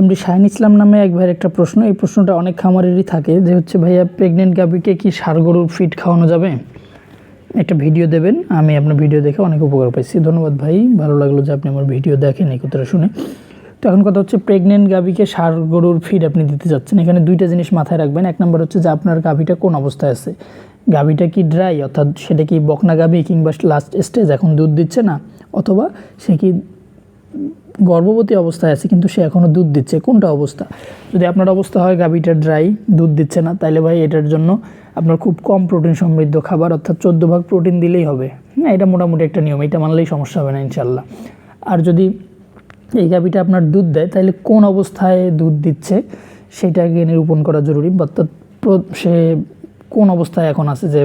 MD Shahin ইসলাম নামে এক ভাইয়ের একটা প্রশ্ন, এই প্রশ্নটা অনেক খামারেরই থাকে যে হচ্ছে, ভাইয়া প্রেগনেন্ট গাভীকে কি সার গরুর ফিড খাওয়ানো যাবে? একটা ভিডিও দেবেন, আমি আপনার ভিডিও দেখে অনেক উপকার পাইছি। ধন্যবাদ ভাই, ভালো লাগল যে আপনি আমার ভিডিও দেখেন এই কথাটা শুনে। তো এখন কথা হচ্ছে প্রেগনেন্ট গাভীকে সার গরুর ফিড আপনি দিতে যাচ্ছেন এখানে দুইটা জিনিস মাথায় রাখবেন। এক নম্বর হচ্ছে যে আপনার গাভীটা কোন অবস্থায় আছে? গাভীটা কি ড্রাই অর্থাৎ সেটা কি বকনা গাভী কিংবা লাস্ট স্টেজ এখন দুধ দিচ্ছে না? অথবা সে কি গর্ভবতী অবস্থায় আছে, কিন্তু সে এখনও দুধ দিচ্ছে। কোনটা অবস্থা? যদি আপনার অবস্থা হয় গাভীটা ড্রাই দুধ দিচ্ছে না তাহলে ভাই এটার জন্য আপনার খুব কম প্রোটিন সমৃদ্ধ খাবার, অর্থাৎ চোদ্দ ভাগ প্রোটিন দিলেই হবে। হ্যাঁ এটা মোটামুটি একটা নিয়ম, এটা মানলেই সমস্যা হবে না ইনশাল্লাহ আর যদি এই গাভীটা আপনার দুধ দেয় তাহলে কোন অবস্থায় দুধ দিচ্ছে, সেটাকে নিরূপণ করা জরুরি। অর্থাৎ সে কোন অবস্থায় এখন আছে যে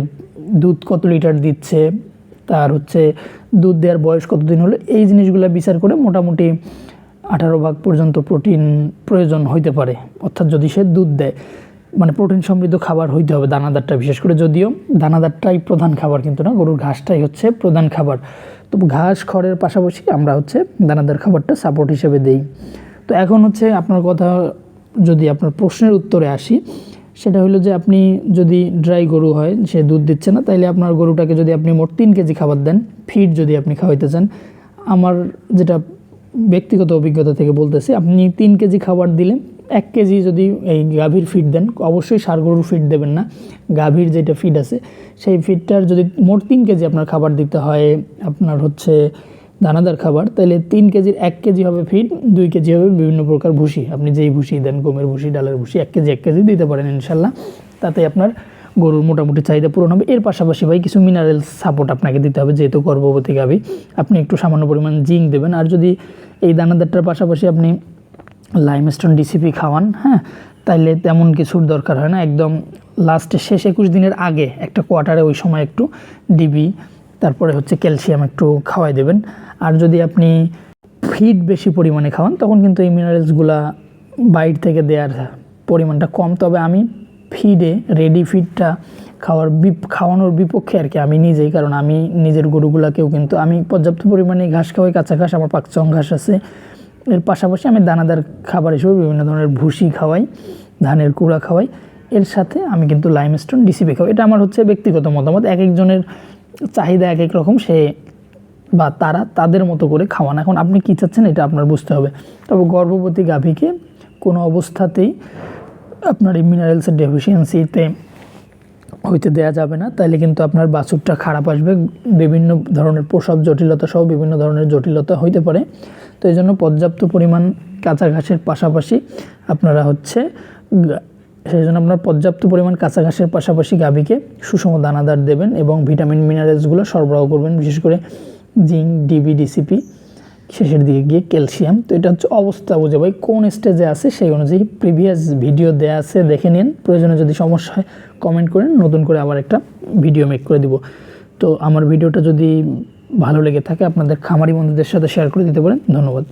দুধ কত লিটার দিচ্ছে তার হচ্ছে দুধ দেওয়ার বয়স কতদিন হলো? এই জিনিসগুলো বিচার করে মোটামুটি আঠারো ভাগ পর্যন্ত প্রোটিন প্রয়োজন হইতে পারে। অর্থাৎ যদি সে দুধ দেয় মানে প্রোটিন সমৃদ্ধ খাবার হইতে হবে দানাদারটা, বিশেষ করে যদিও দানাদারটাই প্রধান খাবার কিন্তু না, গরুর ঘাসটাই হচ্ছে প্রধান খাবার। তো ঘাস খড়ের পাশাপাশি আমরা হচ্ছে দানাদার খাবারটা সাপোর্ট হিসেবে দেই। তো এখন হচ্ছে আপনার কথা, যদি আপনার প্রশ্নের উত্তরে আসি সেটা হলো যে আপনি যদি ড্রাই গরু হয়, সে দুধ দিচ্ছে না, তাইলে আপনার গরুটাকে যদি আপনি মোট তিন কেজি খাবার দেন ফিড যদি আপনি খাওয়াইতে চান। আমার যেটা ব্যক্তিগত অভিজ্ঞতা থেকে বলতেছি, আপনি তিন কেজি খাবার দিলেন এক কেজি যদি এই গাভীর ফিড দেন, অবশ্যই সার গরুর ফিড দেবেন না। গাভীর যেটা ফিড আছে, সেই ফিডটার যদি মোট তিন কেজি আপনার খাবার দিতে হয়, আপনার হচ্ছে দানাদার খাবার তাহলে তিন কেজির এক কেজি হবে ফিড, দুই কেজি হবে বিভিন্ন প্রকার ভুসি। আপনি যেই ভুসি দেন, গমের ভুসি, ডালের ভুসি, এক কেজি এক কেজি দিতে পারেন ইনশাল্লাহ। তাতে আপনার গরুর মোটামুটি চাহিদা পূরণ হবে। এর পাশাপাশি ভাই, কিছু মিনারেল সাপোর্ট আপনাকে দিতে হবে, যেহেতু গর্ভবতী গাভী। আপনি একটু সামান্য পরিমাণ জিঙ্ক দেবেন। আর যদি এই দানাদারটার পাশাপাশি আপনি লাইমস্টোন ডিসিপি খাওয়ান হ্যাঁ তাইলে তেমন কিছুর দরকার হয় না। একদম লাস্টে শেষ একুশ দিনের আগে একটা কোয়ার্টারে ওই সময় একটু ডিবি তারপরে হচ্ছে ক্যালসিয়াম একটু খাওয়াই দেবেন। আর যদি আপনি ফিড বেশি পরিমাণে খাওয়ান, তখন কিন্তু এই মিনারেলসগুলা বাইর থেকে দেওয়ার পরিমাণটা কম। তবে আমি ফিডে রেডি ফিডটা খাওয়ার বিপ খাওয়ানোর বিপক্ষে আর কি, আমি নিজেই। কারণ আমি নিজের গরুগুলাকেও কিন্তু আমি পর্যাপ্ত পরিমাণে ঘাস খাওয়াই, কাঁচা ঘাস, আমার পাকচং ঘাস আছে। এর পাশাপাশি আমি দানাদার খাবার হিসেবে বিভিন্ন ধরনের ভুসি খাওয়াই, ধানের কুড়া খাওয়াই। এর সাথে আমি কিন্তু লাইমস্টোন ডিসিপি খাব। এটা আমার হচ্ছে ব্যক্তিগত মতামত। এক একজনের চাহিদা এক এক রকম, সে বা তারা তাদের মতো করে খাওয়ান। এখন আপনি কী চাচ্ছেন এটা আপনার বুঝতে হবে। তবে গর্ভবতী গাভীকে কোনো অবস্থাতেই আপনার এই মিনারেলসের ডেফিসিয়েন্সিতে হইতে দেওয়া যাবে না। তাইলে কিন্তু আপনার বাছুরটা খারাপ আসবে। বিভিন্ন ধরনের প্রসব জটিলতা সহ বিভিন্ন ধরনের জটিলতা হইতে পারে। তো এই জন্য পর্যাপ্ত পরিমাণ কাঁচা ঘাসের পাশাপাশি আপনারা হচ্ছে সেই জন্য আপনার পর্যাপ্ত পরিমাণ কাঁচা ঘাসের পাশাপাশি গাভীকে সুষম দানাদার দেবেন এবং ভিটামিন মিনারেলসগুলো সরবরাহ করবেন, বিশেষ করে জিঙ্ক, ডিবি, ডিসিপি, শেষের দিকে গিয়ে ক্যালসিয়াম। তো এটা হচ্ছে অবস্থা, বুঝে ভাই, কোন স্টেজে আছে সেই অনুযায়ী প্রিভিয়াস ভিডিও দেওয়া আছে, দেখে নিন। প্রয়োজনে যদি সমস্যা হয় কমেন্ট করেন, নতুন করে আবার একটা ভিডিও মেক করে দিব। তো আমার ভিডিওটা যদি ভালো লেগে থাকে, আপনাদের খামারি বন্ধুদের সাথে শেয়ার করে দিতে পারেন। ধন্যবাদ।